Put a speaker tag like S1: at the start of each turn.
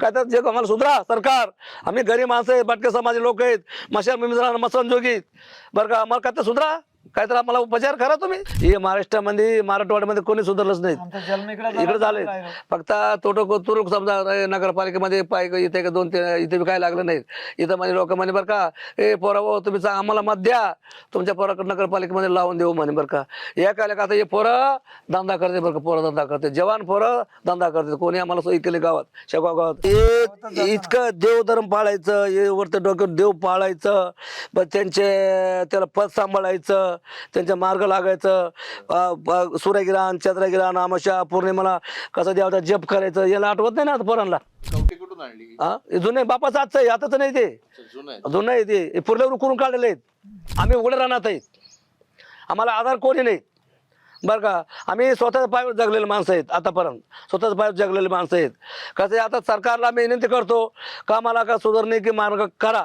S1: काय तर जे आम्हाला सुधरा सरकार. आम्ही गरीब माणसं आहेत भटके समाज लोक आहेत. मशा मित्र मसनजोगी बरं का आम्हाला काय तर सुधरा. काय तर आम्हाला उपचार करा तुम्ही. हे महाराष्ट्रामध्ये मराठवाड्यामध्ये कोणी सुधारलंच नाही.
S2: आमचा जन्म इकडे
S1: इकडे झाले फक्त तोटक तुरुक समजा नगरपालिकेमध्ये पाय इथे एक दोन तीन इथे बी काय लागलं नाही. इथं म्हणजे लोक म्हणे बरं का ए पोरा भाऊ तुम्ही चा- आम्हाला मत द्या. तुमच्या पोराकडे नगरपालिकेमध्ये लावून देऊ म्हणे बरं का. या काय का आता हे पोरं धंदा करते बरं का पोरं धंदा करते. जवान पोरं धंदा करते. कोणी आम्हाला सोयी केली गावात शेगाव गावात? हे इतकं देवधर्म पाळायचं हे वरतं डोक्यावर देव पाळायचं पण त्यांचे त्याला पद सांभाळायचं त्यांच्या मार्ग लागायचं. सूर्यगिरान चंद्रगिरान आमशा पौर्णिमाला कसं देवाचा जप करायचं याला आठवत नाही ना आता पोरांना? जुने बापाचं आजचं आहे आताच नाही ते.
S3: जुनं आहे.
S1: ते. पुरल्यावर करून काढलेले आहेत. आम्ही उघडे राहणार आहेत आम्हाला आधार कोणी नाही. बरं का? आम्ही स्वतःच्या पायावर जगलेले माणसं आहेत आतापर्यंत. स्वतःच्या पायावर जगलेले माणसं आहेत. कसं आता सरकारला मी विनंती करतो का मला का सुधारणे की मार्ग करा.